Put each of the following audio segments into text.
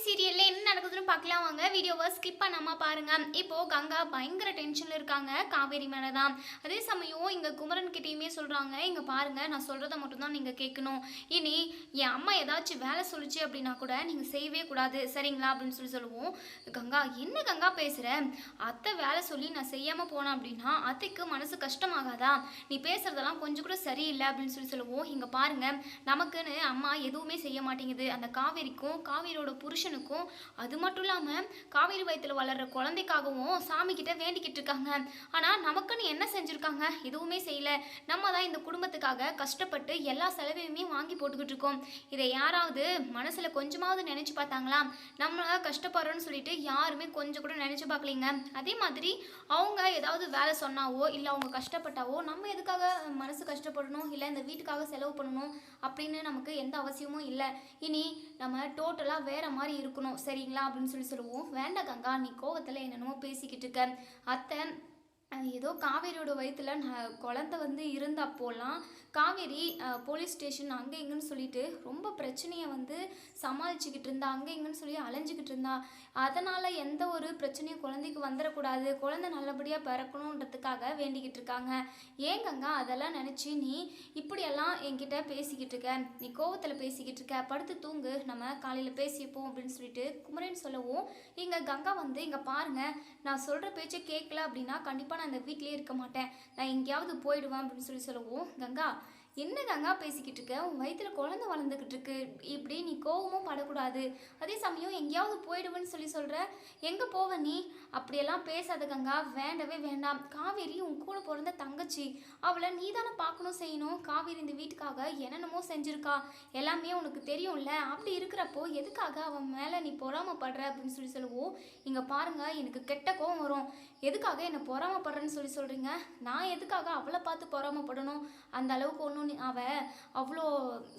serilerinden சீரியல்ல பார்க்கலாம் வாங்க வீடியோவை ஸ்கிப் பண்ணாமல் பாருங்க. இப்போ கங்கா பயங்கர டென்ஷனில் இருக்காங்க. காவேரி மேலே தான் அதே சமயம் இங்கே குமரன் கிட்டேயுமே சொல்கிறாங்க இங்கே பாருங்க நான் சொல்கிறத மட்டும்தான் நீங்கள் கேட்கணும். இனி என் அம்மா ஏதாச்சும் வேலை சொல்லுச்சு அப்படின்னா கூட நீங்கள் செய்யவே கூடாது. சரிங்களா? அப்படின்னு சொல்லி சொல்லுவோம். கங்கா என்ன கங்கா பேசுகிற அத்தை வேலை சொல்லி நான் செய்யாமல் போனேன் அப்படின்னா அத்தைக்கு மனசு கஷ்டமாகாதா? நீ பேசுறதெல்லாம் கொஞ்சம் கூட சரியில்லை அப்படின்னு சொல்லி சொல்லுவோம். இங்கே பாருங்க நமக்குன்னு அம்மா எதுவுமே செய்ய மாட்டேங்குது. அந்த காவேரிக்கும் காவேரியோட புருஷனுக்கும் அது மட்டும் இல்லாமல் காவேரி வயத்தில் வளர்கிற குழந்தைக்காகவும் சாமி கிட்ட வேண்டிக்கிட்டு இருக்காங்க. ஆனால் நமக்குன்னு என்ன செஞ்சுருக்காங்க? எதுவுமே செய்யல. நம்ம தான் இந்த குடும்பத்துக்காக கஷ்டப்பட்டு எல்லா செலவையுமே வாங்கி போட்டுக்கிட்டு இருக்கோம். இதை யாராவது மனசில் கொஞ்சமாவது நினச்சி பார்த்தாங்களா? நம்ம கஷ்டப்படுறோன்னு சொல்லிட்டு யாருமே கொஞ்சம் கூட நினச்சி பார்க்கலீங்க. அதே மாதிரி அவங்க ஏதாவது வேலை சொன்னாவோ இல்லை அவங்க கஷ்டப்பட்டாவோ நம்ம எதுக்காக மனசு கஷ்டப்படணும்? இல்லை இந்த வீட்டுக்காக செலவு பண்ணணும்? அப்படின்னு நமக்கு எந்த அவசியமும் இல்லை. இனி நம்ம டோட்டலாக வேறு மாதிரி இருக்கணும். சரிங்களா? அப்படின்னு சொல்லி சொல்லுவோம். வேண்டாம் கங்கா நீ கோவத்தில் என்னென்னமோ பேசிக்கிட்டு இருக்க. அத்தை ஏதோ காவேரியோட வயிற்றுல நான் குழந்த வந்து இருந்தப்போலாம் காவேரி போலீஸ் ஸ்டேஷன் அங்கே இங்கேன்னு சொல்லிட்டு ரொம்ப பிரச்சனையை வந்து சமாளிச்சுக்கிட்டு இருந்தா அங்கே இங்கேன்னு சொல்லி அலைஞ்சிக்கிட்டு இருந்தா அதனால் எந்த ஒரு பிரச்சனையும் குழந்தைக்கு வந்துடக்கூடாது குழந்தை நல்லபடியாக பிறக்கணுன்றதுக்காக வேண்டிக்கிட்டு இருக்காங்க ஏன் கங்கா அதெல்லாம் நினச்சி நீ இப்படியெல்லாம் என்கிட்ட பேசிக்கிட்டு இருக்க நீ கோவத்தில் பேசிக்கிட்டு இருக்க படுத்து தூங்கு நம்ம காலையில் பேசிப்போம் அப்படின்னு சொல்லிட்டு குமரேன்னு சொல்லவும் இங்கே கங்கா வந்து இங்கே பாருங்க நான் சொல்கிற பேச்சை கேட்கல அப்படின்னா கண்டிப்பாக நான் இந்த வீட்லேயே இருக்க மாட்டேன். நான் எங்கேயாவது போயிடுவேன் அப்படின்னு சொல்லி சொல்லவும் கங்கா என்ன கங்கா பேசிக்கிட்டு இருக்க? உன் வயிற்றுல குழந்தை வளர்ந்துக்கிட்டு இருக்கு. இப்படி நீ கோவமும் படக்கூடாது. அதே சமயம் எங்கேயாவது போயிடுவேன்னு சொல்லி சொல்கிற எங்கே போவ நீ? அப்படியெல்லாம் பேசாத கங்கா. வேண்டவே வேண்டாம். காவேரி உன் கூட பிறந்த தங்கச்சி. அவளை நீ தானே பார்க்கணும் செய்யணும்? காவேரி இந்த வீட்டுக்காக என்னென்னமோ செஞ்சுருக்கா. எல்லாமே உனக்கு தெரியும்ல. அப்படி இருக்கிறப்போ எதுக்காக அவன் மேலே நீ பொறாமப்படுற அப்படின்னு சொல்லி சொல்லுவோம் இங்கே பாருங்கள் எனக்கு கெட்ட கோவம் வரும். எதுக்காக என்னை பொறாமப்படுறேன்னு சொல்லி சொல்கிறீங்க நான் எதுக்காக அவளை பார்த்து பொறாமப்படணும்? அந்த அளவுக்கு ஒன்றும் அவள் அவ்வளோ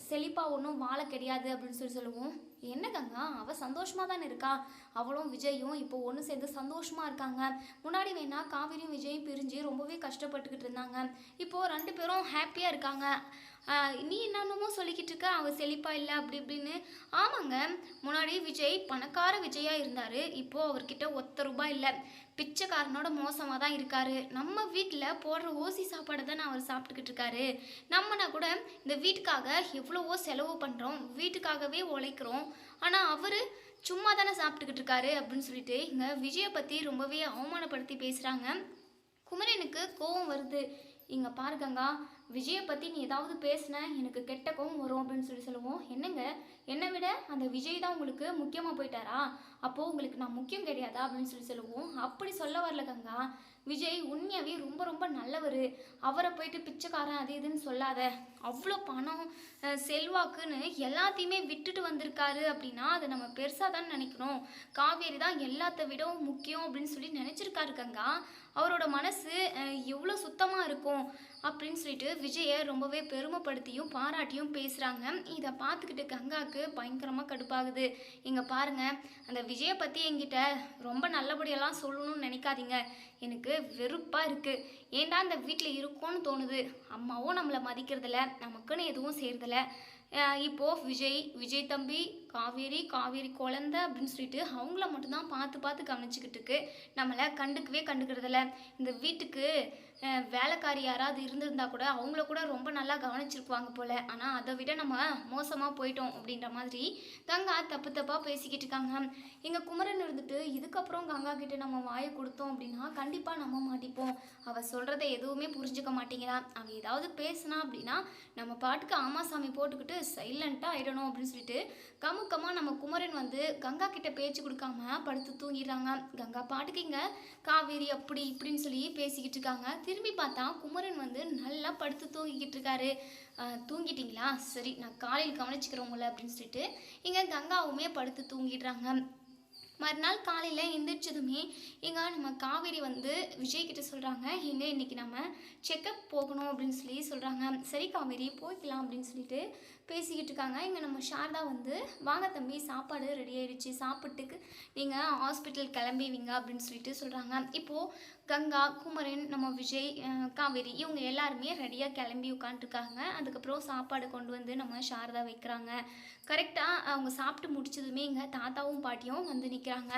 செழிப்பாக ஒன்றும் வாழ கிடையாது அப்படின்னு சொல்லி சொல்லுவோம். என்ன கங்கா? அவள் சந்தோஷமாக தானே இருக்கா? அவளும் விஜயும் இப்போ ஒன்று சேர்ந்து சந்தோஷமாக இருக்காங்க. முன்னாடி வேணா காவிரியும் விஜயும் பிரிஞ்சு ரொம்பவே கஷ்டப்பட்டுக்கிட்டு இருந்தாங்க. இப்போது ரெண்டு பேரும் ஹாப்பியாக இருக்காங்க. நீ என்னென்னமோ சொல்லிக்கிட்டு இருக்க அவள் செழிப்பா இல்லை அப்படி இப்படின்னு. ஆமாங்க. முன்னாடி விஜய் பணக்கார விஜயாக இருந்தார். இப்போது அவர்கிட்ட ஒத்த ரூபாய் இல்லை. பிச்சைக்காரனோட மோசமாக தான் இருக்காரு. நம்ம வீட்டில் போடுற ஓசி சாப்பாடை தான் அவர் சாப்பிட்டுக்கிட்டு இருக்காரு. நம்மனா கூட இந்த வீட்டுக்காக எவ்வளவோ செலவு பண்ணுறோம் வீட்டுக்காகவே உழைக்கிறோம். ஆனால் அவர் சும்மா தானே சாப்பிட்டுக்கிட்டு இருக்காரு அப்படின்னு சொல்லிட்டு இங்கே விஜயை பற்றி ரொம்பவே அவமானப்படுத்தி பேசுகிறாங்க குமரனுக்கு கோவம் வருது. இங்கே பாருங்கங்க விஜயை பற்றி நீ ஏதாவது பேசின எனக்கு கெட்ட கோவம் வரும் அப்படின்னு சொல்லி சொல்லுவோம் என்னங்க? என்னை விட அந்த விஜய் தான் உங்களுக்கு முக்கியமாக போயிட்டாரா? அப்போது உங்களுக்கு நான் முக்கியம் கிடையாதா அப்படின்னு சொல்லி சொல்லுவோம். அப்படி சொல்ல வரல கங்கா. விஜய் உண்மையாகவே ரொம்ப ரொம்ப நல்லவர். அவரை போயிட்டு பிச்சைக்காரன் அது இதுன்னு சொல்லாத. அவ்வளோ பணம் செல்வாக்குன்னு எல்லாத்தையுமே விட்டுட்டு வந்திருக்காரு அப்படின்னா அதை நம்ம பெருசாக தான் நினைக்கணும். காவேரி தான் எல்லாத்த விடவும் முக்கியம் அப்படின்னு சொல்லி நினச்சிருக்காரு கங்கா. அவரோட மனசு எவ்வளோ சுத்தமாக இருக்கும் அப்படின்னு சொல்லிட்டு விஜயை ரொம்பவே பெருமைப்படுத்தியும் பாராட்டியும் பேசுகிறாங்க இதை பார்த்துக்கிட்டு கங்காவுக்கு பயங்கரமாக கடுப்பாகுது. இங்கே பாருங்கள் அந்த விஜயை பற்றி என்கிட்ட ரொம்ப நல்லபடியெல்லாம் சொல்லணும்னு நினைக்காதீங்க. எனக்கு வெறுப்பாக இருக்குது ஏண்டா இந்த வீட்டில் இருக்கோன்னு தோணுது. அம்மாவும் நம்மளை மதிக்கிறதில்ல நமக்குன்னு எதுவும் செய்கிறதில்ல இப்போ விஜய் விஜய் தம்பி காவேரி காவேரி குழந்த அப்படின்னு சொல்லிட்டு அவங்கள மட்டும்தான் பார்த்து பார்த்து கவனிச்சிக்கிட்டு இருக்கு. நம்மளை கண்டுக்கவே கண்டுக்கிறதில்ல. இந்த வீட்டுக்கு வேலைக்காரி யாராவது இருந்திருந்தா கூட அவங்கள கூட ரொம்ப நல்லா கவனிச்சிருக்குவாங்க போல். ஆனால் அதை விட நம்ம மோசமாக போயிட்டோம் அப்படின்ற மாதிரி கங்கா தப்பு தப்பாக பேசிக்கிட்டு இருக்காங்க. எங்கள் குமரன் இருந்துட்டு இதுக்கப்புறம் கங்கா கிட்டே நம்ம வாயை கொடுத்தோம் அப்படின்னா கண்டிப்பாக நம்ம மாட்டிப்போம். அவள் சொல்கிறத எதுவுமே புரிஞ்சுக்க மாட்டேங்கிறா. அவள் ஏதாவது பேசுனா அப்படின்னா நம்ம பாட்டுக்கு ஆமாசாமி போட்டுக்கிட்டு சைலண்ட்டாக ஆயிடணும் அப்படின்னு சொல்லிட்டு கமுக்கமாக நம்ம குமரன் வந்து கங்கா கிட்ட பேச்சு கொடுக்காம படுத்து தூங்கிடுறாங்க. கங்கா பாட்டுக்கு இங்கே காவேரி அப்படி இப்படின்னு சொல்லி பேசிக்கிட்டு இருக்காங்க. திரும்பி பார்த்தா குமரன் வந்து நல்லா படுத்து தூங்கிக்கிட்டு இருக்காரு. தூங்கிட்டிங்களா? சரி நான் காலையில் கவனிச்சுக்கிறேன் உங்களை அப்படின்னு சொல்லிட்டு இங்கே கங்காவுமே படுத்து தூங்கிடுறாங்க. மறுநாள் காலையில் எந்திரிச்சதுமே எங்க நம்ம காவேரி வந்து விஜய் கிட்ட சொல்கிறாங்க எங்கே இன்றைக்கி நம்ம செக்கப் போகணும் அப்படின்னு சொல்லி சொல்கிறாங்க சரி காவேரி போய்க்கலாம் அப்படின்னு சொல்லிட்டு பேசிக்கிட்டு இருக்காங்க. இங்கே நம்ம சாரதா வந்து வாங்க தம்பி சாப்பாடு ரெடி ஆயிடுச்சு. சாப்பிட்டுக்கு நீங்கள் ஹாஸ்பிட்டல் கிளம்பிவிங்க அப்படின்னு சொல்லிட்டு சொல்கிறாங்க இப்போது கங்கா குமரன் நம்ம விஜய் காவேரி இவங்க எல்லாருமே ரெடியாக கிளம்பி உட்காந்துருக்காங்க அதுக்கப்புறம் சாப்பாடு கொண்டு வந்து நம்ம சாரதா வைக்கிறாங்க. கரெக்டாக அவங்க சாப்பிட்டு முடிச்சதுமே இங்கே தாத்தாவும் பாட்டியும் வந்து நிற்கிறாங்க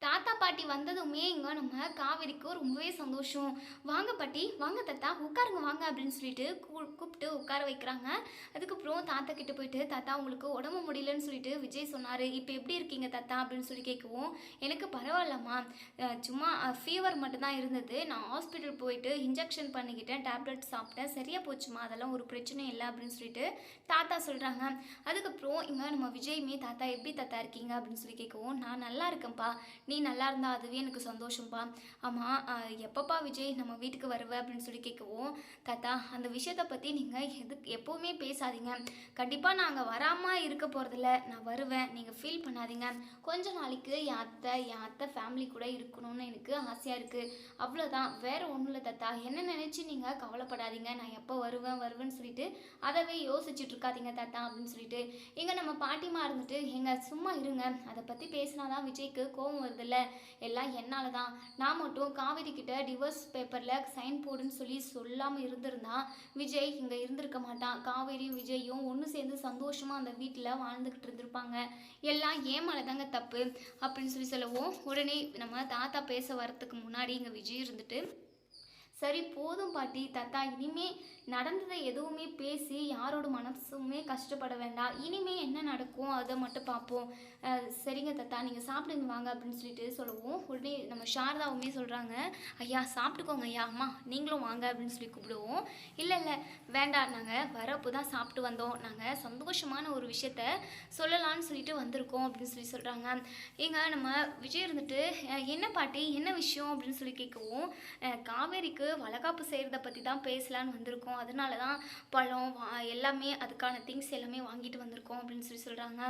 தாத்தா பாட்டி வந்ததுமே இங்கே நம்ம காவேரிக்கு ரொம்பவே சந்தோஷம். வாங்க பாட்டி. வாங்க தாத்தா. உட்காருங்க வாங்க அப்படின்னு சொல்லிட்டு கூ- கூப்பிட்டு உட்கார வைக்கிறாங்க. அதுக்கப்புறம் தாத்தா கிட்ட போயிட்டு தாத்தா உங்களுக்கு உடம்பு முடியலன்னு சொல்லிட்டு விஜய் சொன்னார். இப்போ எப்படி இருக்கீங்க தாத்தா? அப்படின்னு சொல்லி கேட்கவும் எனக்கு பரவாயில்லம்மா. சும்மா ஃபீவர் மட்டும்தான் இருந்தது. நான் ஹாஸ்பிட்டல் போயிட்டு இன்ஜெக்ஷன் பண்ணிக்கிட்டேன். டேப்லெட் சாப்பிட்டேன். சரியாக போச்சுமா அதெல்லாம் ஒரு பிரச்சனையும் இல்லை. அப்படின்னு சொல்லிட்டு தாத்தா சொல்கிறாங்க அதுக்கப்புறம் இங்கே நம்ம விஜயுமே தாத்தா எப்படி தாத்தா இருக்கீங்க? அப்படின்னு சொல்லி கேட்கவும் நான் நல்லா இருக்கேன்ப்பா. நீ நல்லா இருந்தா அதுவே எனக்கு சந்தோஷம்ப்பா ஆமாம் எப்பப்பா விஜய் நம்ம வீட்டுக்கு வருவ அப்படின்னு சொல்லி கேட்கவும் தாத்தா அந்த விஷயத்தை பற்றி நீங்கள் எதுக்கு எப்போவுமே பேசாதீங்க. கண்டிப்பாக நாங்கள் வராமல் இருக்க போகிறதில்ல நான் வருவேன். நீங்கள் ஃபீல் பண்ணாதீங்க. கொஞ்ச நாளைக்கு என் அத்தை என் அத்தை ஃபேமிலி கூட இருக்கணும்னு எனக்கு ஆசையாக இருக்குது அவ்வளோதான் வேறு ஒன்றும் இல்லை தாத்தா. என்ன நினச்சி நீங்கள் கவலைப்படாதீங்க. நான் எப்போ வருவேன் வருவேன்னு சொல்லிட்டு அதவே யோசிச்சுட்டு இருக்காதீங்க தாத்தா அப்படின்னு சொல்லிட்டு. இங்கே நம்ம பாட்டிமா இருந்துட்டு எங்கள் சும்மா இருங்க. அதை பற்றி பேசினாதான் விஜய்க்கு கோவம் போகிறதில்ல எல்லாம் என்னால் தான் நான் மட்டும் காவேரி கிட்ட டிவோர்ஸ் பேப்பரில் சைன் போடுன்னு சொல்லி சொல்லாமல் இருந்திருந்தா விஜய் இங்கே இருந்திருக்க மாட்டான். காவேரியும் விஜயும் ஒன்று சேர்ந்து சந்தோஷமாக அந்த வீட்டில் வாழ்ந்துக்கிட்டு இருந்திருப்பாங்க. எல்லாம் ஏன் மேலே தாங்க தப்பு. அப்படின்னு சொல்லி சொல்லவும் உடனே நம்ம தாத்தா பேச வரத்துக்கு முன்னாடி இங்கே விஜய் இருந்துட்டு சரி போதும் பாட்டி. தாத்தா இனிமே நடந்ததை எதுவுமே பேசி யாரோட மனசுமே கஷ்டப்பட வேண்டாம். இனிமே என்ன நடக்கும் அதை மட்டும் பார்ப்போம். சரிங்க தாத்தா நீங்கள் சாப்பிடுங்க வாங்க அப்படின்னு சொல்லிட்டு சொல்லவும் உடனே நம்ம சாரதாவுமே சொல்கிறாங்க ஐயா சாப்பிட்டுக்கோங்க ஐயா அம்மா நீங்களும் வாங்க அப்படின்னு சொல்லி கூப்பிடுவோம். இல்லை இல்லை வேண்டாம் நாங்கள் வரப்போ தான் சாப்பிட்டு வந்தோம். நாங்கள் சந்தோஷமான ஒரு விஷயத்த சொல்லலாம்னு சொல்லிட்டு வந்திருக்கோம் அப்படின்னு சொல்லி சொல்கிறாங்க ஏங்க நம்ம விஜய் இருந்துட்டு என்ன பாட்டி? என்ன விஷயம்? அப்படின்னு சொல்லி கேட்கவும் காவேரிக்கு வளகாப்பு செய்கிறத பற்றி தான் பேசலான்னு வந்திருக்கோம். அதனால தான் பழம் வா- எல்லாமே அதுக்கான திங்ஸ் எல்லாமே வாங்கிட்டு வந்திருக்கோம் அப்படின்னு சொல்லி சொல்கிறாங்க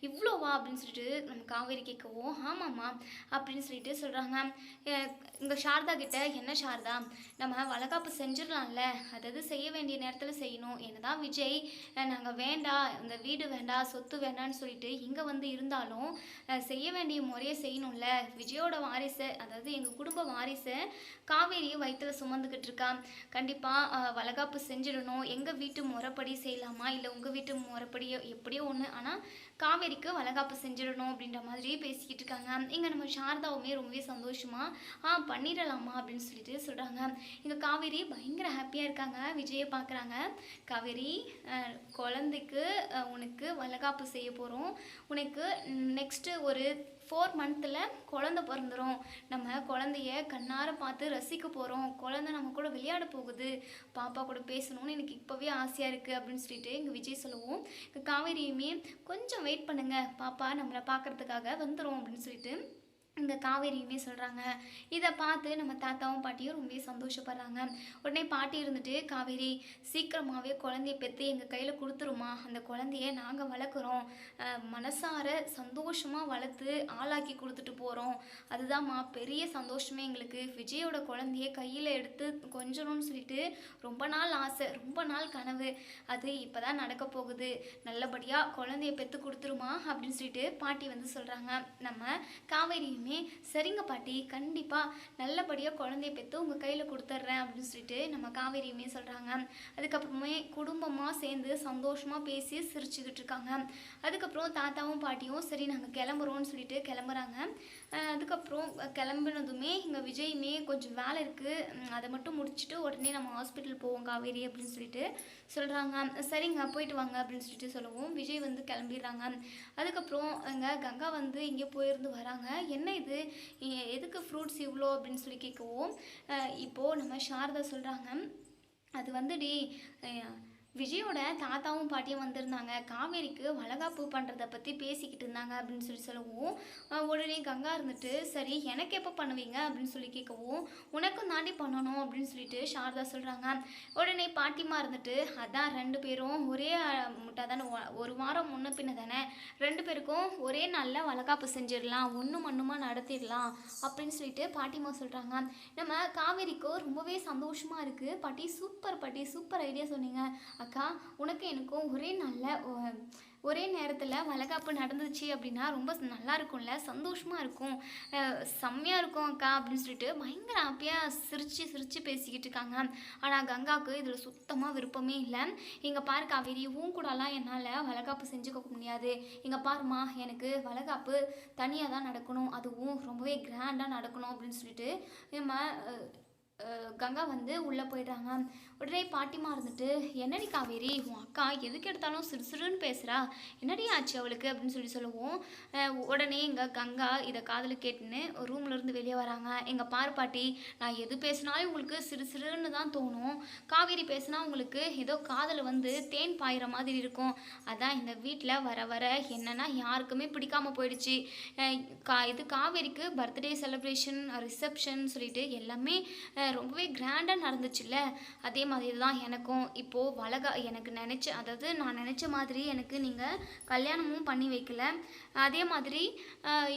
இவ்வளோவா அப்படின்னு சொல்லிட்டு நம்ம காவேரி கேட்கவும் ஆமாம்மா அப்படின்னு சொல்லிட்டு சொல்கிறாங்க இங்கே சாரதா கிட்ட என்ன சாரதா? நம்ம வளகாப்பு செஞ்சிடலாம்ல. அதாவது செய்ய வேண்டிய நேரத்தில் செய்யணும். என்னதான் விஜய் நாங்கள் வேண்டாம் இந்த வீடு வேண்டாம் சொத்து வேண்டாம்னு சொல்லிட்டு இங்கே வந்து இருந்தாலும் செய்ய வேண்டிய முறையை செய்யணும்ல. விஜயோட வாரிசு அதாவது எங்கள் குடும்ப வாரிசு காவேரி வயிற்றுல சுமந்துக்கிட்டு இருக்கா கண்டிப்பாக வளகாப்பு செஞ்சிடணும். எங்கள் வீட்டு முறைப்படி செய்யலாமா? இல்லை உங்கள் வீட்டு முறைப்படியோ எப்படியோ ஒன்று ஆனால் காவேரிக்கு வளகாப்பு செஞ்சிடணும் அப்படின்ற மாதிரி பேசிக்கிட்டு இருக்காங்க. இங்கே நம்ம சாரதாவுமே ரொம்பவே சந்தோஷமா ஆ பண்ணிடலாமா அப்படின்னு சொல்லிட்டு சொல்கிறாங்க இங்கே காவேரி பயங்கர ஹாப்பியாக இருக்காங்க. விஜயை பார்க்குறாங்க காவேரி குழந்தைக்கு உனக்கு வளகாப்பு செய்ய போகிறோம் உனக்கு நெக்ஸ்ட்டு ஒரு ஃபோர் மந்த்தில் குழந்த பிறந்துரும். நம்ம குழந்தைய கண்ணார பார்த்து ரசிக்க போகிறோம் குழந்தை நம்ம கூட விளையாட போகுது. பாப்பா கூட பேசணும்னு எனக்கு இப்போவே ஆசையாக இருக்குது அப்படின்னு சொல்லிட்டு எங்கள் விஜய் சொல்லுவோம். இங்கே காவேரியுமே கொஞ்சம் வெயிட் பண்ணுங்கள் பாப்பா நம்மளை பார்க்கறதுக்காக வந்துடும் அப்படின்னு சொல்லிட்டு இந்த காவேரியுமே சொல்கிறாங்க இதை பார்த்து நம்ம தாத்தாவும் பாட்டியும் ரொம்பவே சந்தோஷப்படுறாங்க. உடனே பாட்டி இருந்துட்டு காவேரி சீக்கிரமாகவே குழந்தைய பெற்று எங்கள் கையில் கொடுத்துருமா. அந்த குழந்தைய நாங்கள் வளர்க்குறோம். மனசார சந்தோஷமாக வளர்த்து ஆளாக்கி கொடுத்துட்டு போகிறோம் அதுதான்மா பெரிய சந்தோஷமே எங்களுக்கு. விஜயோட குழந்தைய கையில் எடுத்து கொஞ்சணும்னு சொல்லிட்டு ரொம்ப நாள் ஆசை ரொம்ப நாள் கனவு. அது இப்போ தான் நடக்க போகுது. நல்லபடியாக குழந்தைய பெற்று கொடுத்துருமா? அப்படின்னு சொல்லிட்டு பாட்டி வந்து சொல்கிறாங்க நம்ம காவேரியுமே சரிங்க பாட்டி கண்டிப்பாக நல்லபடியாக குழந்தைய பெற்று உங்கள் கையில் கொடுத்துட்றேன் அப்படின்னு சொல்லிட்டு நம்ம காவேரியுமே சொல்கிறாங்க அதுக்கப்புறமே குடும்பமாக சேர்ந்து சந்தோஷமாக பேசி சிரிச்சுக்கிட்டு இருக்காங்க. அதுக்கப்புறம் தாத்தாவும் பாட்டியும் சரி நாங்கள் கிளம்புறோம்னு சொல்லிட்டு கிளம்புறாங்க. அதுக்கப்புறம் கிளம்புனதுமே இங்கே விஜயுமே கொஞ்சம் வேலை இருக்குது அதை மட்டும் முடிச்சுட்டு உடனே நம்ம ஹாஸ்பிட்டல் போவோம் காவேரி அப்படின்னு சொல்லிட்டு சொல்கிறாங்க சரிங்க போயிட்டு வாங்க அப்படின்னு சொல்லிட்டு சொல்லவும் விஜய் வந்து கிளம்பிடுறாங்க. அதுக்கப்புறம் இங்கே கங்கா வந்து இங்கே போயிருந்து வராங்க. என்ன இது எதுக்கு ஃப்ரூட்ஸ் இவ்வளோ அப்படின்னு சொல்லி கேட்கவும் இப்போது நம்ம சாரதா சொல்கிறாங்க அது வந்துடி விஜயோட தாத்தாவும் பாட்டியும் வந்திருந்தாங்க. காவேரிக்கு வளகாப்பு பண்ணுறத பற்றி பேசிக்கிட்டு இருந்தாங்க அப்படின்னு சொல்லி சொல்லவும் உடனே கங்கா இருந்துட்டு சரி எனக்கு எப்போ பண்ணுவீங்க? அப்படின்னு சொல்லி கேட்கவும் உனக்கும் தாண்டி பண்ணணும் அப்படின்னு சொல்லிட்டு சாரதா சொல்கிறாங்க உடனே பாட்டிமா இருந்துட்டு அதான் ரெண்டு பேரும் ஒரே முட்டை தானே ஒரு வாரம் முன்ன பின்ன தானே ரெண்டு பேருக்கும் ஒரே நாளில் வளகாப்பு செஞ்சிடலாம் ஒன்று மண்ணுமா நடத்திடலாம் அப்படின்னு சொல்லிட்டு பாட்டிமா சொல்கிறாங்க நம்ம காவேரிக்கு ரொம்பவே சந்தோஷமாக இருக்குது பாட்டி சூப்பர் பாட்டி சூப்பர் ஐடியா சொன்னீங்க. அக்கா உனக்கு எனக்கும் ஒரே நல்ல ஒரே நேரத்தில் வளகாப்பு நடந்துச்சு அப்படின்னா ரொம்ப நல்லா இருக்கும்ல சந்தோஷமாக இருக்கும். செம்மையாக இருக்கும் அக்கா அப்படின்னு சொல்லிட்டு பயங்கர ஹாப்பியாக சிரித்து சிரித்து பேசிக்கிட்டு இருக்காங்க. ஆனால் கங்காவுக்கு இதில் சுத்தமாக விருப்பமே இல்லை. இங்கே பாரு காவேரி உன் கூடலாம் என்னால் வளகாப்பு செஞ்சுக்க முடியாது. இங்கே பாருமா எனக்கு வளகாப்பு தனியாக தான் நடக்கணும். அதுவும் ரொம்பவே கிராண்டாக நடக்கணும் அப்படின்னு சொல்லிட்டு நம்ம கங்கா வந்து உள்ளே போயிடுறாங்க. உடனே பாட்டிமா இருந்துட்டு என்னடி காவேரி உன் அக்கா எதுக்கு எடுத்தாலும் சிறு சிறுன்னு பேசுகிறா என்னடி ஆச்சு அவளுக்கு? அப்படின்னு சொல்லி சொல்லுவோம். உடனே எங்கள் கங்கா இதை காதில் கேட்டுன்னு ரூம்லேருந்து வெளியே வராங்க. எங்கள் பாரு பாட்டி நான் எது பேசினாலும் உங்களுக்கு சிறு சிறுன்னு தான் தோணும். காவேரி பேசினா உங்களுக்கு ஏதோ காதில் வந்து தேன் பாயிற மாதிரி இருக்கும். அதான் இந்த வீட்டில் வர வர என்னென்னா யாருக்குமே பிடிக்காமல் போயிடுச்சு. கா இது காவேரிக்கு பர்த்டே செலிப்ரேஷன் ரிசப்ஷன் சொல்லிட்டு எல்லாமே ரொம்பவே கிராண்டாக நடந்துச்சுல்ல. அதே மாதிரி தான் எனக்கும் இப்போது வளகா எனக்கு நினச்ச அதாவது நான் நினச்ச மாதிரி எனக்கு நீங்கள் கல்யாணமும் பண்ணி வைக்கல. அதே மாதிரி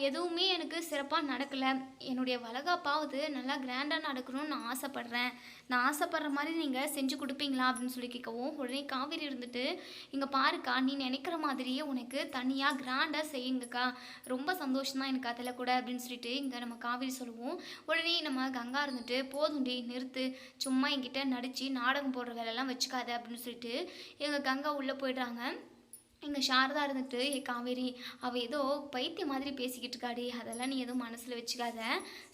எதுவுமே எனக்கு சிறப்பாக நடக்கலை. என்னுடைய வளகாப்பாவது நல்லா கிராண்டாக நடக்கணும்னு நான் ஆசைப்பட்றேன். நான் ஆசைப்படுற மாதிரி நீங்கள் செஞ்சு கொடுப்பீங்களா அப்படின்னு சொல்லி கேட்கவும் உடனே காவேரி இருந்துட்டு இங்கே பாருக்கா நீ நினைக்கிற மாதிரியே உனக்கு தனியாக கிராண்டாக செய்யுங்கக்கா. ரொம்ப சந்தோஷம் தான் எனக்கு அதில் கூட அப்படின்னு சொல்லிட்டு இங்கே நம்ம காவேரி சொல்லுவோம். உடனே நம்ம கங்கா இருந்துட்டு போதுண்டி நிறுத்து. சும்மா என்கிட்ட நடித்து நாடகம் போடுற வேலையெல்லாம் வச்சுக்காத அப்படின்னு சொல்லிட்டு எங்கள் கங்கா உள்ளே போயிடுறாங்க. எங்கள் சாரதா இருந்துட்டு ஏ காவேரி அவள் ஏதோ பைத்திய மாதிரி பேசிக்கிட்டு இருக்காடி. அதெல்லாம் நீ எதுவும் மனசில் வச்சுக்காத.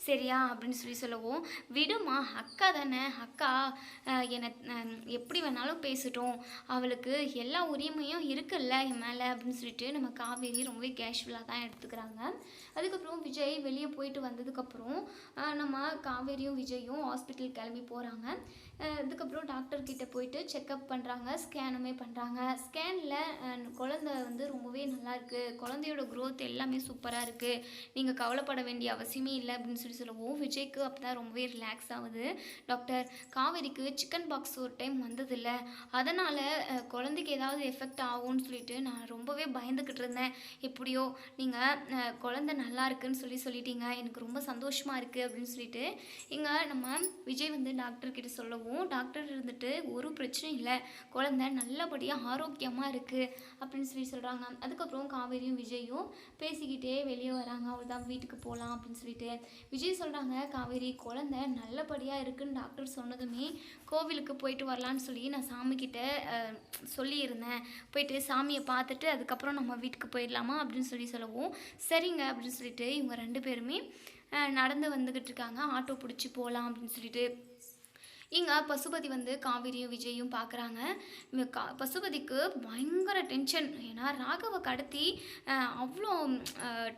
சரியா? அப்படின்னு சொல்லி சொல்லவும் விடுமா அக்கா தானே. அக்கா என்னை எப்படி வேணாலும் பேசட்டும். அவளுக்கு எல்லா உரிமையும் இருக்குல்ல என் மேலே? அப்படின்னு சொல்லிட்டு நம்ம காவேரி ரொம்பவே கேஷுவலாக தான் எடுத்துக்கிறாங்க. அதுக்கப்புறம் விஜய் வெளியே போயிட்டு வந்ததுக்கப்புறம் நம்ம காவேரியும் விஜயும் ஹாஸ்பிட்டல் கிளம்பி போகிறாங்க அதுக்கப்புறம் டாக்டர்கிட்ட போயிட்டு செக்கப் பண்ணுறாங்க ஸ்கேனுமே பண்ணுறாங்க ஸ்கேனில் குழந்தை வந்து ரொம்பவே நல்லா இருக்குது குழந்தையோட க்ரோத் எல்லாமே சூப்பராக இருக்குது நீங்கள் கவலைப்பட வேண்டிய அவசியமே இல்லை அப்படின்னு சொல்லி சொல்லுவோம் விஜய்க்கு அப்போ தான் ரொம்பவே ரிலாக்ஸ் ஆகுது. டாக்டர் காவேரிக்கு சிக்கன் பாக்ஸ் ஒரு டைம் வந்ததில்ல. அதனால் குழந்தைக்கு ஏதாவது எஃபெக்ட் ஆகும்னு சொல்லிட்டு நான் ரொம்பவே பயந்துக்கிட்டு இருந்தேன். எப்படியோ நீங்கள் குழந்தை நல்லா இருக்குன்னு சொல்லி சொல்லிட்டீங்க. எனக்கு ரொம்ப சந்தோஷமாக இருக்குது அப்படின்னு சொல்லிட்டு இங்கே நம்ம விஜய் வந்து டாக்டர்கிட்ட சொல்லவும் டாக்டர் இருந்துட்டு ஒரு பிரச்சனையும் இல்லை. குழந்தை நல்லபடியாக ஆரோக்கியமாக இருக்குது அப்படின்னு சொல்லி சொல்கிறாங்க அதுக்கப்புறம் காவேரியும் விஜயும் பேசிக்கிட்டே வெளியே வராங்க. அவள் தான் வீட்டுக்கு போகலாம் அப்படின்னு சொல்லிட்டு. விஜய் சொல்கிறாங்க காவேரி குழந்தை நல்லபடியாக இருக்குன்னு டாக்டர் சொன்னதுமே கோவிலுக்கு போயிட்டு வரலான்னு சொல்லி நான் சாமிக்கிட்ட சொல்லியிருந்தேன். போயிட்டு சாமியை பார்த்துட்டு அதுக்கப்புறம் நம்ம வீட்டுக்கு போயிடலாமா? அப்படின்னு சொல்லி சொல்லவும் சரிங்க. அப்படின்னு சொல்லிட்டு இவங்க ரெண்டு பேருமே நடந்து வந்துக்கிட்டு இருக்காங்க. ஆட்டோ பிடிச்சி போகலாம் அப்படின்னு சொல்லிட்டு. இங்கே பசுபதி வந்து காவிரியும் விஜயும் பார்க்குறாங்க கா பசுபதிக்கு பயங்கர டென்ஷன் ஏன்னா ராகவை கடத்தி அவ்வளோ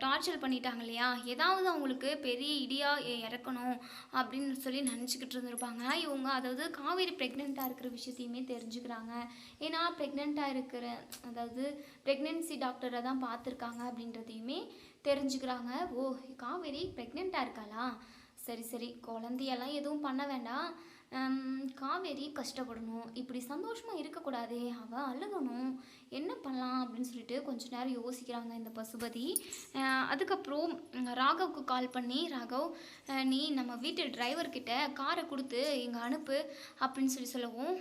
டார்ச்சர் பண்ணிட்டாங்க இல்லையா? ஏதாவது அவங்களுக்கு பெரிய இடியாக இறக்கணும் அப்படின்னு சொல்லி நினச்சிக்கிட்டு இருந்திருப்பாங்க. இவங்க அதாவது காவேரி ப்ரெக்னெண்ட்டாக இருக்கிற விஷயத்தையுமே தெரிஞ்சுக்கிறாங்க. ஏன்னா ப்ரெக்னெண்ட்டாக இருக்கிற அதாவது ப்ரெக்னென்சி டாக்டரை தான் பார்த்துருக்காங்க அப்படின்றதையுமே தெரிஞ்சுக்கிறாங்க. ஓ காவேரி ப்ரெக்னெண்ட்டாக இருக்காளா? சரி சரி குழந்தையெல்லாம் எதுவும் பண்ண வேண்டாம். காவேரி கஷ்டப்படணும். இப்படி சந்தோஷமாக இருக்கக்கூடாதே. அவள் அழுகணும். என்ன பண்ணலாம்? அப்படின்னு சொல்லிட்டு கொஞ்ச நேரம் யோசிக்கிறாங்க இந்த பசுபதி. அதுக்கப்புறம் ராகவுக்கு கால் பண்ணி ராகவ் நீ நம்ம வீட்டு டிரைவர்கிட்ட காரை கொடுத்து இங்கே அனுப்பு அப்படின்னு சொல்லி சொல்லவும்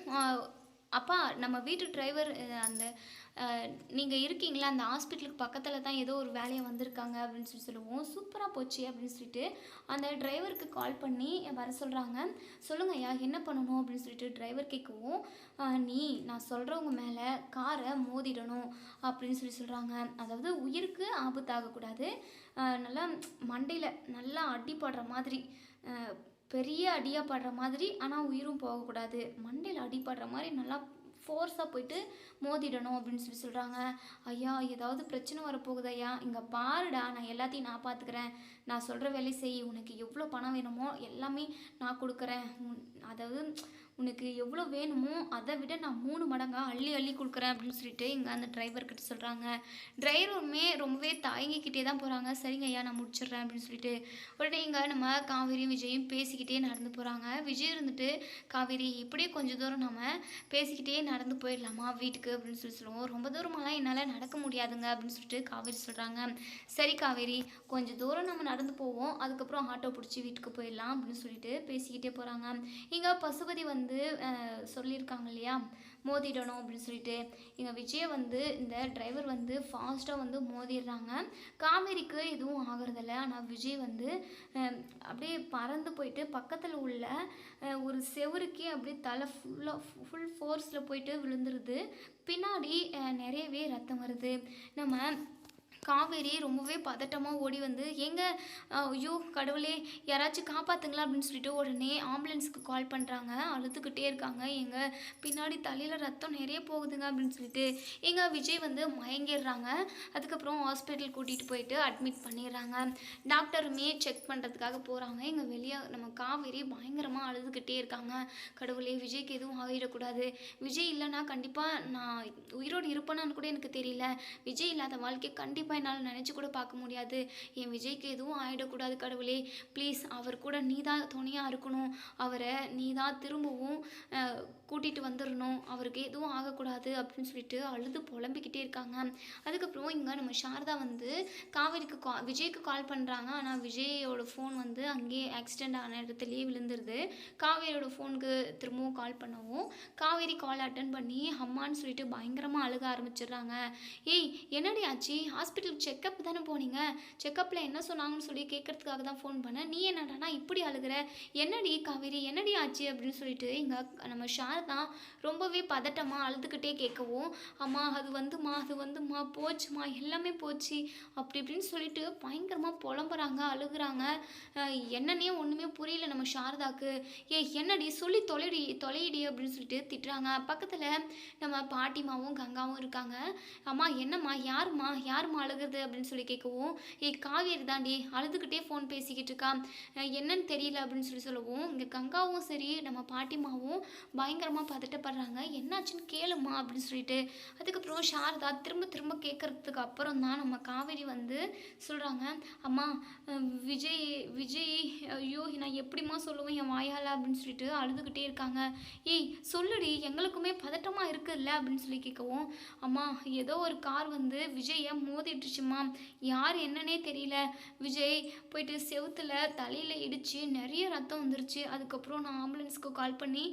அப்பா நம்ம வீட்டு டிரைவர் அந்த நீங்கள் இருக்கீங்களா? அந்த ஹாஸ்பிட்டலுக்கு பக்கத்தில் தான் ஏதோ ஒரு வேலையை வந்திருக்காங்க அப்படின்னு சொல்லி சொல்லுவோம் சூப்பராக போச்சு அப்படின்னு சொல்லிட்டு அந்த டிரைவருக்கு கால் பண்ணி வர சொல்கிறாங்க சொல்லுங்க ஐயா என்ன பண்ணணும் அப்படின்னு சொல்லிட்டு டிரைவர் கேட்கவும் நீ நான் சொல்கிறவங்க மேலே காரை மோதிடணும் அப்படின்னு சொல்லி சொல்கிறாங்க அதாவது உயிருக்கு ஆபத்தாகக்கூடாது. நல்லா மண்டையில் நல்லா அடிப்படுற மாதிரி பெரிய அடியாக படுற மாதிரி ஆனால் உயிரும் போகக்கூடாது. மண்டையில் அடிப்படுற மாதிரி நல்லா ஃபோர்ஸாக போயிட்டு மோதிடணும் அப்படின்னு சொல்லி சொல்கிறாங்க ஐயா ஏதாவது பிரச்சனை வரப்போகுது ஐயா. இங்கே பாருடா நான் எல்லாத்தையும் நான் பார்த்துக்கிறேன் நான் சொல்கிற வேலை செய் உனக்கு எவ்வளோ பணம் வேணுமோ எல்லாமே நான் கொடுக்குறேன். அதாவது உனக்கு எவ்வளோ வேணுமோ அதை விட நான் மூணு மடங்காக அள்ளி அள்ளி கொடுக்குறேன் அப்படின்னு சொல்லிட்டு இங்கே அந்த டிரைவர்கிட்ட சொல்கிறாங்க டிரைவருமே ரொம்பவே தயங்கிக்கிட்டே தான் போகிறாங்க சரிங்க ஐயா நான் முடிச்சிடுறேன் அப்படின்னு சொல்லிட்டு. உடனே இங்கே நம்ம காவேரியும் விஜயும் பேசிக்கிட்டே நடந்து போகிறாங்க விஜய் இருந்துட்டு காவேரி இப்படியே கொஞ்சம் தூரம் நம்ம பேசிக்கிட்டே நடந்து போயிடலாமா வீட்டுக்கு? அப்படின்னு சொல்லி சொல்லுவோம். ரொம்ப தூரமெல்லாம் என்னால் நடக்க முடியாதுங்க அப்படின்னு சொல்லிட்டு காவேரி சொல்கிறாங்க சரி காவேரி கொஞ்சம் தூரம் நம்ம நடந்து போவோம். அதுக்கப்புறம் ஆட்டோ பிடிச்சி வீட்டுக்கு போயிடலாம் அப்படின்னு சொல்லிட்டு பேசிக்கிட்டே போகிறாங்க இங்கே பசுபதி வந்து சொல்லியிருக்காங்க இல்லையா? மோதிடணும் அப்படின்னு சொல்லிட்டு. எங்கள் விஜய் வந்து இந்த டிரைவர் வந்து ஃபாஸ்ட்டாக வந்து மோதிடுறாங்க. காவேரிக்கு எதுவும் ஆகிறதில்ல. ஆனால் விஜய் வந்து அப்படியே பறந்து போயிட்டு பக்கத்தில் உள்ள ஒரு செவுருக்கே அப்படியே தலை ஃபுல்லாக ஃபுல் ஃபோர்ஸில் போயிட்டு விழுந்துருது. பின்னாடி நிறையவே ரத்தம் வருது. நம்ம காவேரி ரொம்பவே பதட்டமாக ஓடி வந்து எங்கே ஐயோ கடவுளே யாராச்சும் காப்பாத்துங்களா? அப்படின்னு சொல்லிட்டு உடனே ஆம்புலன்ஸுக்கு கால் பண்ணுறாங்க அழுதுகிட்டே இருக்காங்க. எங்கள் பின்னாடி தலையில் ரத்தம் நிறைய போகுதுங்க அப்படின்னு சொல்லிட்டு எங்கள் விஜய் வந்து மயங்கிடுறாங்க. அதுக்கப்புறம் ஹாஸ்பிட்டல் கூட்டிகிட்டு போயிட்டு அட்மிட் பண்ணிடுறாங்க. டாக்டருமே செக் பண்ணுறதுக்காக போகிறாங்க எங்கள் வெளியே நம்ம காவேரி பயங்கரமாக அழுதுகிட்டே இருக்காங்க. கடவுளே விஜய்க்கு எதுவும் ஆகிடக்கூடாது. விஜய் இல்லைன்னா கண்டிப்பாக நான் உயிரோடு இருப்பேனான்னு கூட எனக்கு தெரியல. விஜய் இல்லாத வாழ்க்கை கண்டிப்பாக என்னால் நினச்சி கூட பார்க்க முடியாது. என் விஜய்க்கு எதுவும் ஆகிடக்கூடாது கடவுளே. ப்ளீஸ் அவர் கூட நீ தான் துணையாக இருக்கணும். அவரை நீ தான் திரும்பவும் கூட்டிகிட்டு வந்துடணும் அவருக்கு எதுவும் ஆகக்கூடாது அப்படின்னு சொல்லிட்டு அழுது புலம்பிக்கிட்டே இருக்காங்க. அதுக்கப்புறம் இங்கே நம்ம சாரதா வந்து காவேரிக்கு கா விஜய்க்கு கால் பண்ணுறாங்க ஆனால் விஜயோட ஃபோன் வந்து அங்கேயே ஆக்சிடெண்ட் ஆன இடத்துலையே விழுந்துருது. காவேரியோட ஃபோனுக்கு திரும்பவும் கால் பண்ணவும் காவேரி கால் அட்டன் பண்ணி அம்மான்னு சொல்லிட்டு பயங்கரமாக அழுக ஆரம்பிச்சிடுறாங்க. ஏய் என்னடி ஆச்சு? ஹாஸ்பிட்டலுக்கு செக்கப் தானே போனீங்க? செக்கப்பில் என்ன சொன்னாங்கன்னு சொல்லி கேட்கறதுக்காக தான் ஃபோன் பண்ணேன் நீ என்னடானா இப்படி அழுகுற? என்னடி காவேரி? என்னடி ஆச்சு? அப்படின்னு சொல்லிட்டு எங்கள் நம்ம சாரதா ரொம்பவே பதட்டமாக அழுதுகிட்டே கேட்கவும் அம்மா அது வந்துமா அது வந்துமா போச்சுமா எல்லாமே போச்சு. அப்படி இப்படின்னு சொல்லிட்டு பயங்கரமாக புலம்புறாங்க அழுகுறாங்க. என்னன்னே ஒன்றுமே புரியல நம்ம சாரதாக்கு. ஏ என்னடி? சொல்லி தொலைடி தொலையிடி அப்படின்னு சொல்லிட்டு திட்டுறாங்க. பக்கத்தில் நம்ம பாட்டிமாவும் கங்காவும் இருக்காங்க. அம்மா என்னம்மா? யாருமா யாருமா அழுகுறது அப்படின்னு சொல்லி கேட்கவும் ஏய் காவேரி தாண்டி அழுதுகிட்டே ஃபோன் பேசிக்கிட்டு இருக்கா? என்னன்னு தெரியல அப்படின்னு சொல்லி சொல்லவும் இங்கே கங்காவும் சரி நம்ம பாட்டிமாவும் பயங்கரமாக பதட்டப்படுறாங்க. என்னாச்சுன்னு கேளுமா அப்படின்னு சொல்லிட்டு அதுக்கப்புறம் சாரதா திரும்ப திரும்ப கேட்கறதுக்கு அப்புறம் தான் நம்ம காவேரி வந்து சொல்கிறாங்க அம்மா விஜய் விஜய் ஐயோ நான் எப்படிம்மா சொல்லுவேன் என் வாயால் அப்படின்னு சொல்லிட்டு அழுதுகிட்டே இருக்காங்க. ஏய் சொல்லுடி எங்களுக்குமே பதட்டமாக இருக்குல்ல அப்படின்னு சொல்லி கேட்கவும் அம்மா ஏதோ ஒரு கார் வந்து விஜயை மோதிட்டுச்சுமா யார் என்னன்னே தெரியல. விஜய் போயிட்டு செவுத்துல தலையில் இடித்து நிறைய ரத்தம் வந்துருச்சு. அதுக்கப்புறம் நான் ஆம்புலன்ஸ்க்கு கால் பண்ணி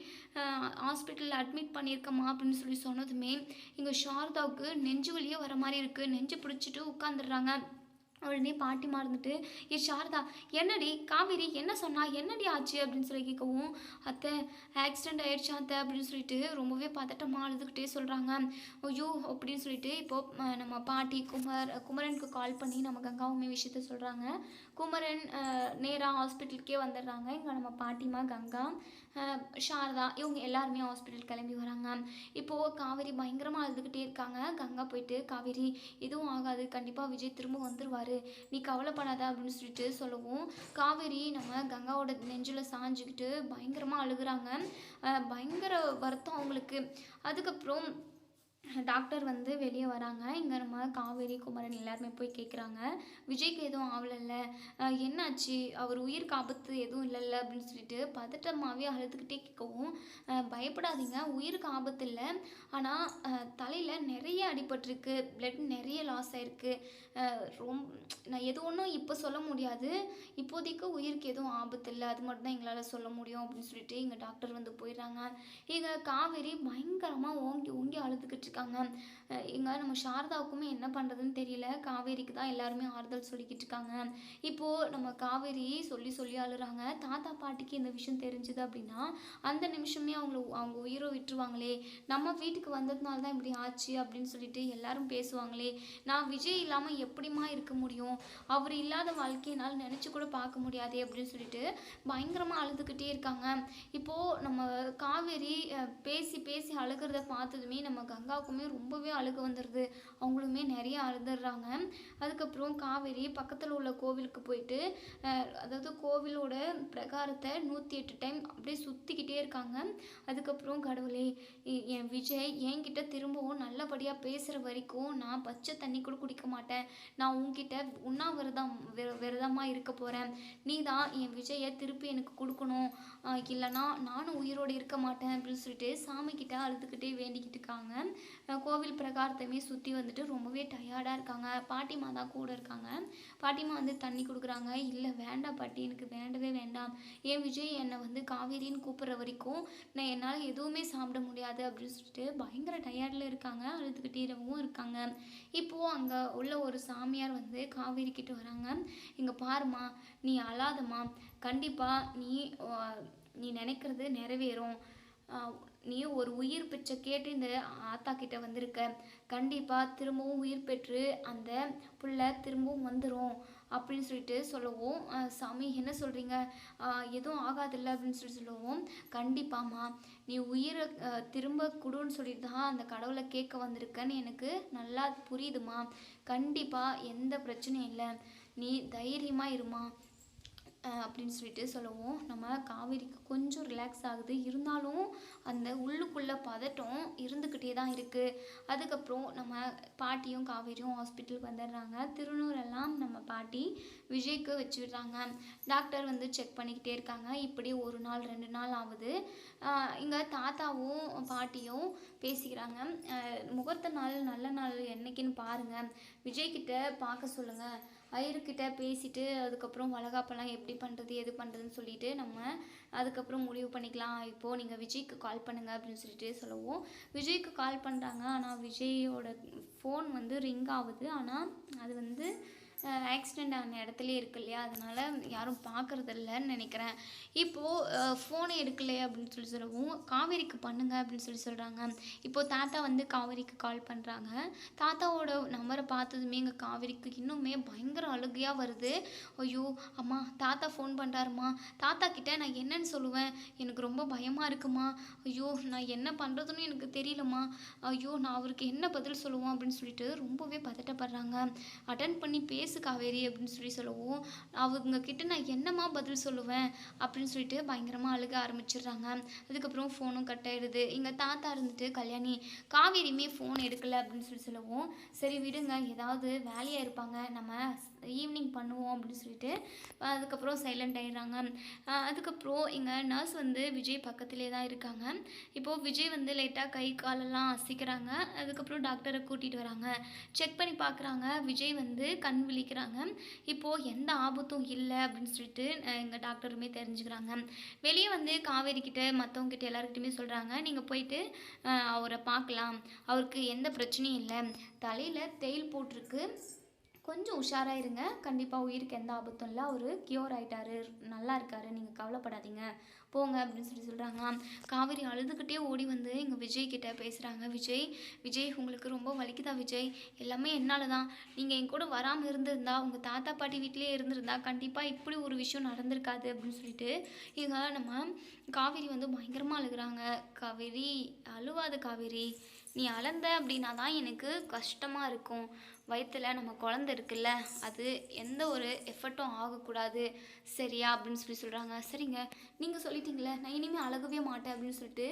ஹாஸ்பிட்டலில் அட்மிட் பண்ணியிருக்கேம்மா அப்படின்னு சொல்லி சொன்னதுமே இங்கே சாரதாவுக்கு நெஞ்சு வழியே வர மாதிரி இருக்குது நெஞ்சு பிடிச்சிட்டு உட்காந்துடுறாங்க உடனே பாட்டிமா இருந்துட்டு ஏ சாரதா என்னடி? காவேரி என்ன சொன்னா? என்னடி ஆச்சு? அப்படின்னு சொல்லி கேட்கவும் அத்தை ஆக்சிடெண்ட் ஆயிடுச்சு அத்தை? அப்படின்னு சொல்லிட்டு ரொம்பவே பதட்டமாக அழுதுகிட்டே சொல்கிறாங்க ஐயோ அப்படின்னு சொல்லிட்டு இப்போ நம்ம பாட்டி குமர் குமரனுக்கு கால் பண்ணி நம்ம கங்காவுமே விஷயத்த சொல்கிறாங்க குமரன் நேராக ஹாஸ்பிட்டலுக்கே வந்துடுறாங்க. இங்கே நம்ம பாட்டிமா கங்கா சாரதா இவங்க எல்லாருமே ஹாஸ்பிட்டல் கிளம்பி வராங்க. இப்போது காவேரி பயங்கரமாக அழுதுகிட்டே இருக்காங்க. கங்கா போயிட்டு காவேரி எதுவும் ஆகாது. கண்டிப்பாக விஜய் திரும்ப வந்துடுவார் நீ கவலைப்படாத அப்படின்னு சொல்லிட்டு சொல்லவும் காவேரி நம்ம கங்காவோட நெஞ்சில் சாஞ்சுக்கிட்டு பயங்கரமாக அழுகுறாங்க. பயங்கர வருத்தம் அவங்களுக்கு. அதுக்கப்புறம் டாக்டர் வந்து வெளியே வராங்க. இங்கே நம்ம காவேரி குமரன் எல்லாருமே போய் கேட்குறாங்க விஜய்க்கு எதுவும் ஆகலைல்ல என்னாச்சு? அவர் உயிருக்கு ஆபத்து எதுவும் இல்லைல்ல அப்படின்னு சொல்லிட்டு பதட்டமாகவே அழுதுகிட்டே கேட்கவும் பயப்படாதீங்க. உயிருக்கு ஆபத்து இல்லை. ஆனால் தலையில் நிறைய அடிபட்டிருக்கு. பிளட் நிறைய லாஸ் ஆயிருக்கு. ரொம் ரொம்ப நான் எது ஒன்றும் இப்போ சொல்ல முடியாது. இப்போதைக்கு உயிருக்கு எதுவும் ஆபத்து இல்லை. அது மட்டும் தான் எங்களால் சொல்ல முடியும் அப்படின்னு சொல்லிட்டு எங்கள் டாக்டர் வந்து போயிடுறாங்க. எங்கள் காவேரி பயங்கரமாக ஓங்கி ஓங்கி அழுதுகிட்டு இருக்காங்க. எங்கள் நம்ம சாரதாவுக்குமே என்ன பண்ணுறதுன்னு தெரியல. காவேரிக்கு தான் எல்லாருமே ஆறுதல் சொல்லிக்கிட்டு இருக்காங்க. இப்போது நம்ம காவேரி சொல்லி சொல்லி அழுறாங்க. தாத்தா பாட்டிக்கு இந்த விஷயம் தெரிஞ்சுது அப்படின்னா அந்த நிமிஷமே அவங்கள அவங்க உயிரை விட்டுருவாங்களே. நம்ம வீட்டுக்கு வந்ததுனால தான் இப்படி ஆச்சு அப்படின்னு சொல்லிட்டு எல்லாரும் பேசுவாங்களே. நான் விஜய் இல்லாமல் எப்படிம்மா இருக்க முடியும்? அவர் இல்லாத வாழ்க்கையினால் நினச்சி கூட பார்க்க முடியாதே அப்படின்னு சொல்லிட்டு பயங்கரமாக அழுதுகிட்டே இருக்காங்க. இப்போது நம்ம காவேரி பேசி பேசி அழுகிறத பார்த்ததுமே நம்ம கங்காவுக்குமே ரொம்பவே அழுக வந்துடுது அவங்களுமே நிறைய அழுதுடுறாங்க அதுக்கப்புறம் காவேரி பக்கத்தில் உள்ள கோவிலுக்கு போயிட்டு அதாவது கோவிலோட பிரகாரத்தை நூற்றி எட்டு டைம் அப்படியே சுற்றிக்கிட்டே இருக்காங்க. அதுக்கப்புறம் கடவுளே என் விஜய் என்கிட்ட திரும்பவும் நல்லபடியாக பேசுகிற வரைக்கும் நான் பச்சை தண்ணி கூட குடிக்க மாட்டேன். நான் உன்கிட்ட உண்ணாவிரதம் விர விரதமாக இருக்க போகிறேன் நீ தான் என் விஜயை திருப்பி எனக்கு கொடுக்கணும். இல்லைனா நானும் உயிரோடு இருக்க மாட்டேன் அப்படின்னு சொல்லிட்டு சாமிக்கிட்ட அழுதுகிட்டே வேண்டிக்கிட்டு இருக்காங்க. கோவில் பிரகாரத்தையுமே சுற்றி வந்துட்டு ரொம்பவே டயர்டாக இருக்காங்க. பாட்டிமா தான் கூட இருக்காங்க. பாட்டிமா வந்து தண்ணி கொடுக்குறாங்க. இல்லை வேண்டாம் பாட்டி. எனக்கு வேண்டவே வேண்டாம். ஏன் விஜய் என்னை வந்து காவேரின்னு கூப்பிட்ற வரைக்கும் நான் என்னால் எதுவுமே சாப்பிட முடியாது அப்படின்னு சொல்லிட்டு பயங்கர டயர்டில் இருக்காங்க. அழுதுகிட்டேவும் இருக்காங்க. இப்போது அங்கே உள்ள ஒரு சாமியார் வந்து காவேரி கிட்ட வராங்க. இங்கே பாருமா நீ அழாதம்மா. கண்டிப்பாக நீ நீ நினைக்கிறது நிறைவேறும். நீ ஒரு உயிர் பிச்சை கேட்டு இந்த ஆத்தா கிட்ட வந்திருக்க. கண்டிப்பாக திரும்பவும் உயிர் பெற்று அந்த புள்ள திரும்பவும் வந்துடும் அப்படின்னு சொல்லிட்டு சொல்லவும் சாமி என்ன சொல்கிறீங்க எதுவும் ஆகாதில்ல அப்படின்னு சொல்லி சொல்லவும் கண்டிப்பாம்மா நீ உயிரை திரும்ப கொடுன்னு சொல்லிட்டு தான் அந்த கடவுளை கேட்க வந்திருக்கன்னு எனக்கு நல்லா புரியுதுமா கண்டிப்பாக எந்த பிரச்சனையும் இல்லை. நீ தைரியமாக இருமா. அப்படின்னு சொல்லிட்டு சொல்லுவோம். நம்ம காவேரிக்கு கொஞ்சம் ரிலாக்ஸ் ஆகுது. இருந்தாலும் அந்த உள்ளுக்குள்ளே பதட்டம் இருந்துக்கிட்டே தான் இருக்குது அதுக்கப்புறம் நம்ம பாட்டியும் காவேரியும் ஹாஸ்பிட்டலுக்கு வந்துடுறாங்க. திருநூறெல்லாம் நம்ம பாட்டி விஜய்க்கு வச்சு விடுறாங்க டாக்டர் வந்து செக் பண்ணிக்கிட்டே இருக்காங்க. இப்படி ஒரு நாள் ரெண்டு நாள் ஆகுது. இங்கே தாத்தாவும் பாட்டியும் பேசிக்கிறாங்க. முகூர்த்த நாள் நல்ல நாள் என்னைக்குன்னு பாருங்கள் விஜய்கிட்ட பார்க்க சொல்லுங்கள் ஐயர்கிட்ட பேசிட்டு அதுக்கப்புறம் வளகாப்பெல்லாம் எப்படி பண்ணுறது எது பண்ணுறதுன்னு சொல்லிட்டு நம்ம அதுக்கப்புறம் முடிவு பண்ணிக்கலாம். இப்போது நீங்கள் விஜய்க்கு கால் பண்ணுங்க அப்படின்னு சொல்லிட்டு சொல்லுவோம். விஜய்க்கு கால் பண்ணுறாங்க ஆனால் விஜயோட ஃபோன் வந்து ரிங் ஆகுது. ஆனால் அது வந்து ஆக்சிடெண்ட் ஆன இடத்துலயே இருக்கு இல்லையா? அதனால் யாரும் பார்க்குறதில்லன்னு இல்லைன்னு நினைக்கிறேன் இப்போது ஃபோனை எடுக்கலையே அப்படின்னு சொல்லி சொல்லவும் காவேரிக்கு பண்ணுங்க அப்படின்னு சொல்லி சொல்கிறாங்க இப்போது தாத்தா வந்து காவேரிக்கு கால் பண்ணுறாங்க தாத்தாவோட நம்பரை பார்த்ததுமே எங்கள் காவேரிக்கு இன்னுமே பயங்கர அழுகையாக வருது. ஐயோ அம்மா தாத்தா ஃபோன் பண்ணுறாருமா தாத்தா கிட்டே நான் என்னன்னு சொல்லுவேன். எனக்கு ரொம்ப பயமாக இருக்குமா? ஐயோ நான் என்ன பண்ணுறதுன்னு எனக்கு தெரியலம்மா. ஐயோ நான் அவருக்கு என்ன பதில் சொல்லுவோம் அப்படின்னு சொல்லிட்டு ரொம்பவே பதட்டப்படுறாங்க. அட்டன் பண்ணி பேச காவேரி அப்படின்னு சொல்லி சொல்லவும் அவங்க கிட்ட நான் என்னம்மா பதில் சொல்லுவேன்? அப்படின்னு சொல்லிட்டு பயங்கரமாக அழுக ஆரம்பிச்சிடுறாங்க. அதுக்கப்புறம் ஃபோனும் கட் ஆயிடுது. எங்கள் தாத்தா இருந்துட்டு கல்யாணி காவேரியுமே ஃபோன் எடுக்கலை அப்படின்னு சொல்லி சொல்லவும் சரி விடுங்க ஏதாவது வேலையாக இருப்பாங்க நம்ம ஈவினிங் பண்ணுவோம் அப்படின்னு சொல்லிட்டு அதுக்கப்புறம் சைலண்ட் ஆயிடுறாங்க. அதுக்கப்புறம் எங்கள் நர்ஸ் வந்து விஜய் பக்கத்திலே தான் இருக்காங்க. இப்போது விஜய் வந்து லைட்டாக கை காலெல்லாம் அசைக்கிறாங்க. அதுக்கப்புறம் டாக்டரை கூட்டிகிட்டு வராங்க. செக் பண்ணி பார்க்குறாங்க விஜய் வந்து கண் விழி விழிக்கிறாங்க இப்போது எந்த ஆபத்தும் இல்லை அப்படின்னு சொல்லிட்டு எங்கள் டாக்டருமே தெரிஞ்சுக்கிறாங்க. வெளியே வந்து காவேரி கிட்ட மற்றவங்க கிட்ட எல்லாருக்கிட்டையுமே சொல்கிறாங்க நீங்கள் போயிட்டு அவரை பார்க்கலாம். அவருக்கு எந்த பிரச்சனையும் இல்லை. தலையில் தேயில் போட்டிருக்கு. கொஞ்சம் உஷாராக இருங்க. கண்டிப்பாக உயிருக்கு எந்த ஆபத்தும் இல்லை. அவர் கியூர் ஆகிட்டாரு நல்லா இருக்காரு. நீங்கள் கவலைப்படாதீங்க. போங்க அப்படின்னு சொல்லி சொல்கிறாங்க காவேரி அழுதுகிட்டே ஓடி வந்து எங்கள் விஜய் கிட்டே பேசுகிறாங்க விஜய் விஜய் உங்களுக்கு ரொம்ப வலிக்குதா விஜய்? எல்லாமே என்னால் தான் நீங்கள் என் கூட வராமல் இருந்திருந்தா உங்கள் தாத்தா பாட்டி வீட்டிலே இருந்திருந்தா கண்டிப்பாக இப்படி ஒரு விஷயம் நடந்திருக்காது அப்படின்னு சொல்லிட்டு இங்கே நம்ம காவேரி வந்து பயங்கரமாக அழுகுறாங்க. காவேரி அழுவாது காவேரி. நீ அலந்த அப்படின்னா தான் எனக்கு கஷ்டமாக இருக்கும். வயிற்றில் நம்ம குழந்த இருக்குல்ல அது எந்த ஒரு எஃபர்ட்டும் ஆகக்கூடாது. சரியா? அப்படின்னு சொல்லி சொல்கிறாங்க சரிங்க. நீங்கள் சொல்லிட்டீங்களே நான் இனிமேல் அழகவே மாட்டேன் அப்படின்னு சொல்லிட்டு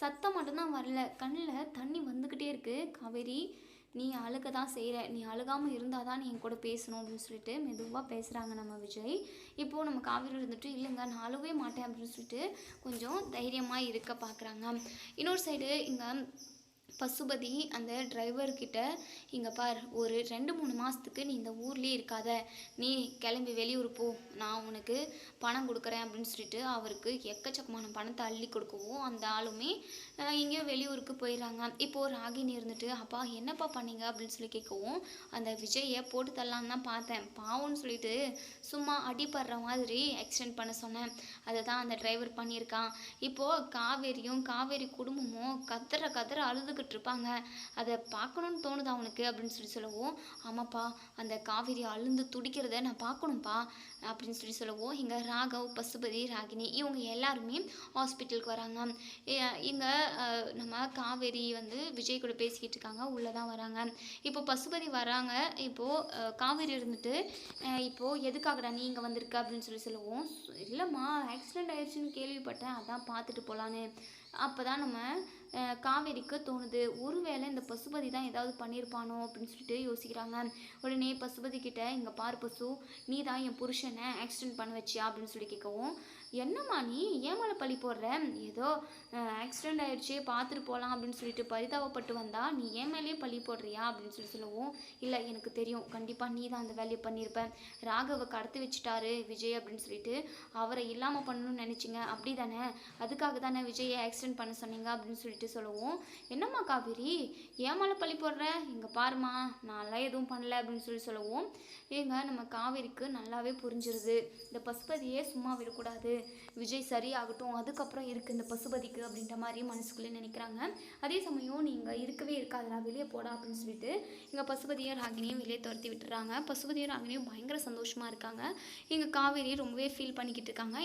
சத்தம் மட்டும்தான் வரல. கண்ணில் தண்ணி வந்துக்கிட்டே இருக்குது காவேரி நீ அழுக தான் செய்கிற நீ அழுகாமல் இருந்தால் தான் நீ என் கூட பேசணும் அப்படின்னு சொல்லிட்டு மெதுவாக பேசுகிறாங்க நம்ம விஜய். இப்போது நம்ம காவேரி இருந்துட்டு இல்லைங்க நான் அழுகவே மாட்டேன் அப்படின்னு சொல்லிட்டு கொஞ்சம் தைரியமாக இருக்க பார்க்குறாங்க இன்னொரு சைடு இங்கே பசுபதி அந்த டிரைவர்கிட்ட இங்கே பார் ஒரு ரெண்டு மூணு மாதத்துக்கு நீ இந்த ஊர்லேயே இருக்காத. நீ கிளம்பி வெளியூர் போ. நான் உனக்கு பணம் கொடுக்குறேன் அப்படின்னு சொல்லிட்டு அவருக்கு எக்கச்சக்கமான பணத்தை அள்ளி கொடுக்கவும் அந்த ஆளுமே அஹ், எங்கேயோ வெளியூருக்கு போயிடுறாங்க. இப்போது ராகினி இருந்துட்டு அப்பா என்னப்பா பண்ணீங்க? அப்படின்னு சொல்லி கேட்கவும் அந்த விஜயை போட்டு தரலான்னு தான் பார்த்தேன். பாவம்னு சொல்லிட்டு சும்மா அடிபடுற மாதிரி எக்ஸ்டெண்ட் பண்ண சொன்னேன். அதை தான் அந்த டிரைவர் பண்ணியிருக்கான். இப்போது காவேரியும் காவேரி குடும்பமும் கத்துற கத்துற பார்த்துக்கிட்டு இருப்பாங்க அதை பார்க்கணுன்னு தோணுதா அவனுக்கு அப்படின்னு சொல்லி சொல்லவும் ஆமாப்பா அந்த காவேரி அழுந்து துடிக்கிறத நான் பார்க்கணும்ப்பா அப்படின்னு சொல்லி சொல்லவும் இங்கே ராகவ் பசுபதி ராகினி இவங்க எல்லாருமே ஹாஸ்பிட்டலுக்கு வராங்க. இங்கே நம்ம காவேரி வந்து விஜய் கூட பேசிக்கிட்டு இருக்காங்க உள்ளே தான் வராங்க. இப்போ பசுபதி வராங்க இப்போது காவேரி இருந்துட்டு இப்போது எதுக்காகடா நீ இங்கே வந்திருக்க? அப்படின்னு சொல்லி சொல்லுவோம் இல்லைம்மா ஆக்சிடென்ட் ஆயிடுச்சுன்னு கேள்விப்பட்டேன் அதான் பார்த்துட்டு போகலான்னு அப்போ தான் நம்ம காவேரிக்கு தோணுது. ஒருவேளை இந்த பசுபதி தான் ஏதாவது பண்ணியிருப்பானோ அப்படின்னு சொல்லிட்டு யோசிக்கிறாங்க. உடனே பசுபதி கிட்ட இங்கே பாரு பசு நீ தான் என் புருஷனை ஆக்சிடென்ட் பண்ண வச்சியா? அப்படின்னு சொல்லி கேட்கவும் என்னம்மா நீ? ஏன் மேலே பழி போடுற? ஏதோ ஆக்சிடெண்ட் ஆயிடுச்சு பார்த்துட்டு போகலாம் அப்படின்னு சொல்லிட்டு பரிதாபப்பட்டு வந்தா நீ ஏன் மேலேயே பழி போடுறியா? அப்படின்னு சொல்லி சொல்லவும் இல்லை எனக்கு தெரியும். கண்டிப்பாக நீ தான் அந்த வேலையை பண்ணியிருப்பேன் ராகவை கடத்தி வச்சுட்டாரு விஜய். அப்படின்னு சொல்லிட்டு அவரை இல்லாமல் பண்ணணும்னு நினச்சிங்க. அப்படி தானே அதுக்காக தானே விஜயை ஆக்சிடென்ட் பண்ண சொன்னீங்க? அப்படின்னு சொல்லிட்டு சொல்லுவோம். என்னம்மா காவேரி? ஏன் மேலே பழி போடுற? இங்கே பாருமா நான்லாம் எதுவும் பண்ணல அப்படின்னு சொல்லி சொல்லுவோம். ஏங்க நம்ம காவேரிக்கு நல்லாவே புரிஞ்சிருது. இந்த பசுபதியே சும்மா விடக்கூடாது. விஜய் சரியாகட்டும் அதுக்கப்புறம் இருக்குது இந்த பசுபதிக்கு அப்படின்ற மாதிரி மனசுக்குள்ளே நினைக்கிறாங்க. அதே சமயம் நீங்கள் இருக்கவே இருக்காதுடா வெளியே போடா அப்படின்னு சொல்லிட்டு இங்கே பசுபதியும் ராகினியும் வெளியே துரத்தி விட்டுறாங்க. பசுபதியும் ராகினியும் பயங்கர சந்தோஷமாக இருக்காங்க. இங்கே காவேரி ரொம்பவே ஃபீல் பண்ணிக்கிட்டு இருக்காங்க.